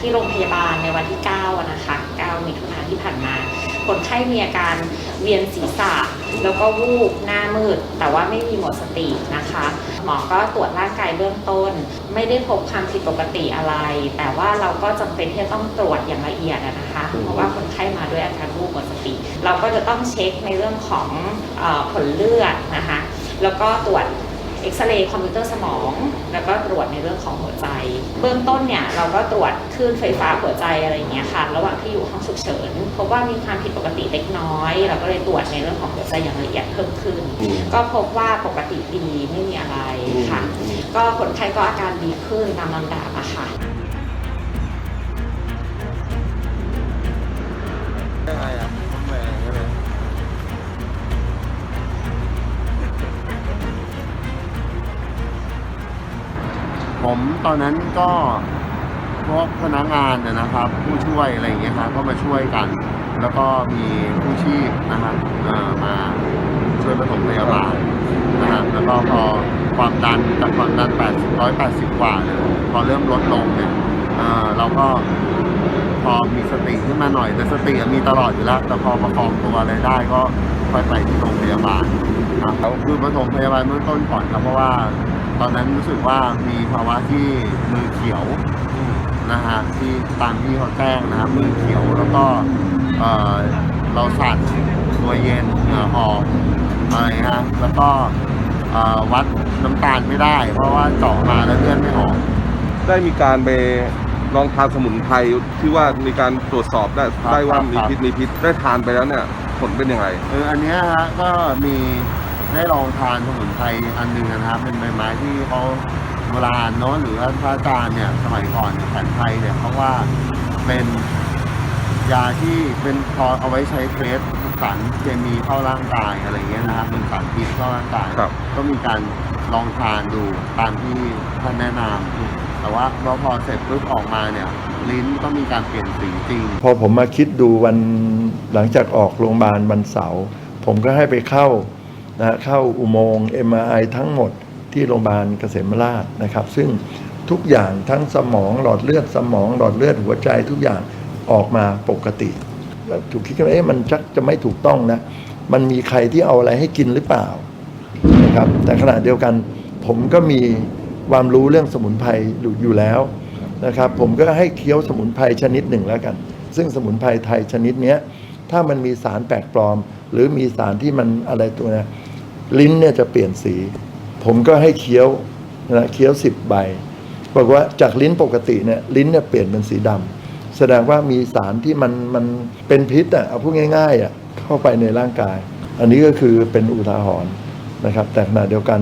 ที่โรงพยาบาลในวันที่9อะนะคะ 9 มิถุนายนที่ผ่านมา คนไข้มีอาการเวียนศีรษะ แล้วก็วูบหน้ามืด แต่ว่าไม่มีหมดสตินะคะ หมอก็ตรวจร่างกายเบื้องต้น ไม่ได้พบความผิดปกติอะไร แต่ว่าเราก็จำเป็นที่จะต้องตรวจอย่างละเอียดอะนะคะ เพราะว่าคนไข้มาด้วยอาการวูบหมดสติ เราก็จะต้องเช็คในเรื่องของเออผลเลือดนะคะ แล้วก็ตรวจเอ็กซเรย์คอมพิวเตอร์สมอง แล้วก็ตรวจในเรื่องของหัวใจ เบื้องต้นเนี่ยเราก็ตรวจคลื่นไฟฟ้าหัวใจอะไรอย่างเงี้ยค่ะ ระหว่างที่อยู่ห้องฉุกเฉินพบว่ามีความผิดปกติเล็กน้อย เราก็เลยตรวจในเรื่องของหัวใจอย่างละเอียดเพิ่มขึ้นอืมก็พบว่าปกติดีไม่มีอะไรค่ะ ก็คนไข้ก็อาการดีขึ้นตามลำดับอะค่ะยังไงอะแห ผมตอนนั้นก็พวกพนักงานนะครับ ผู้ช่วยอะไรอย่างเงี้ยครับก็มาช่วยกัน แล้วก็มีผู้ชีพนะครับมาช่วยปฐมพยาบาลนะครับแล้วก็พอความดันจากความดัน 80 180 กว่าเนี่ยพอเริ่มลดลงเนี่ยเราก็พอมีสติขึ้นมาหน่อยแต่สติมีตลอดอยู่แล้ว แต่พอประคองตัวอะไรได้ก็ค่อยไปที่โรงพยาบาลครับคือปฐมพยาบาลเบื้องต้นก่อนครับเพราะว่า ตอนนั้นรู้สึกว่ามีภาวะที่มือเขียวนะฮะที่ตามที่เขาแจ้งนะครับมือเขียวแล้วก็เอ่อเราสั่นตัวเย็นเหงื่อออกอะไรฮะแล้วก็เอ่อวัดน้ำตาลไม่ได้ เพราะว่าเจาะมาแล้วเลือดไม่ออก ได้มีการไปลองทานสมุนไพรที่ว่ามีการตรวจสอบได้ครับได้ว่าครับมีพิษมีพิษได้ทานไปแล้วเนี่ยผลเป็นยังไง เอออันเนี้ยฮะก็มี ได้ลองทานสมุนไพรอันหนึ่งนะครับ เป็นใบไม้ที่เขาโบราณเนอะหรือว่าพระอาจารย์เนี่ยสมัยก่อนแผนไทยเนี่ยเขาว่าเป็นยาที่เป็นพอเอาไว้ใช้เทสสารเคมีเข้าร่างกายอะไรเงี้ยนะครับเป็นสารพิษเข้าร่างกายครับ ก็มีการลองทานดูตามที่ท่านแนะนำแต่ว่าพอพอเสร็จปุ๊บออกมาเนี่ย ลิ้นก็มีการเปลี่ยนสีจริง พอผมมาคิดดูวันหลังจากออกโรงพยาบาลวันเสาร์ผมก็ให้ไปเข้า นะเข้าอุโมงค์ MRI ทั้งหมดที่โรงพยาบาลเกษมราชนะครับ ซึ่งทุกอย่างทั้งสมองหลอดเลือดสมองหลอดเลือดหัวใจทุกอย่างออกมาปกติถูกคิดกันว่าเอ๊ะมันชักจะไม่ถูกต้องนะ มันมีใครที่เอาอะไรให้กินหรือเปล่านะครับแต่ขณะเดียวกันผมก็มีความรู้เรื่องสมุนไพรอยู่แล้วนะครับ ผมก็ให้เคี้ยวสมุนไพรชนิดหนึ่งแล้วกัน ซึ่งสมุนไพรไทยชนิดเนี้ยถ้ามันมีสารแปลกปลอม หรือมีสารที่มันอะไรตัวเนี้ย ลิ้นเนี่ยจะเปลี่ยนสี ผมก็ให้เคี้ยวนะเคี้ยวสิบใบบอกว่าจากลิ้นปกติเนี่ยลิ้นเนี่ยเปลี่ยนเป็นสีดำแสดงว่ามีสารที่มันมันเป็นพิษอะเอาพูดง่ายๆอะเข้าไปในร่างกาย อันนี้ก็คือเป็นอุทาหรณ์นะครับ แต่ขณะเดียวกัน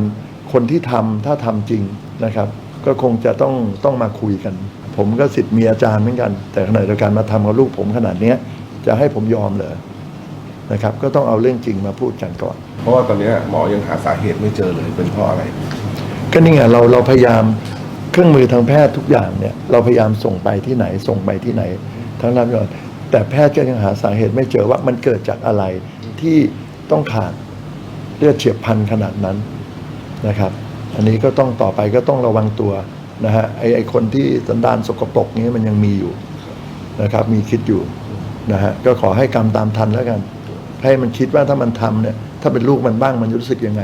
คนที่ทำถ้าทำจริงนะครับ ก็คงจะต้องต้องมาคุยกัน ผมก็สิทธิ์มีอาจารย์เหมือนกัน แต่ขณะเดียวกันมาทำกับลูกผมขนาดเนี้ยจะให้ผมยอมเหรอ นะครับก็ต้องเอาเรื่องจริงมาพูดกันก่อน เพราะว่าตอนเนี้ยหมอยังหาสาเหตุไม่เจอเลยเป็นเพราะอะไร ก็นี่ไงเราเราพยายามเครื่องมือทางแพทย์ทุกอย่างเนี่ยเราพยายามส่งไปที่ไหนส่งไปที่ไหนทั้งนั้นก่อนแต่แพทย์ก็ยังหาสาเหตุไม่เจอว่ามันเกิดจากอะไรที่ต้องขาดเลือดเฉียบพลันขนาดนั้นนะครับ อันนี้ก็ต้องต่อไปก็ต้องระวังตัวนะฮะไอไอคนที่สันดานสกปรกนี้มันยังมีอยู่นะครับ มีคิดอยู่นะฮะก็ขอให้กรรมตามทันแล้วกัน ให้มันคิดว่าถ้ามันทำเนี่ย ถ้าเป็นลูกมันบ้างมันจะรู้สึกยังไง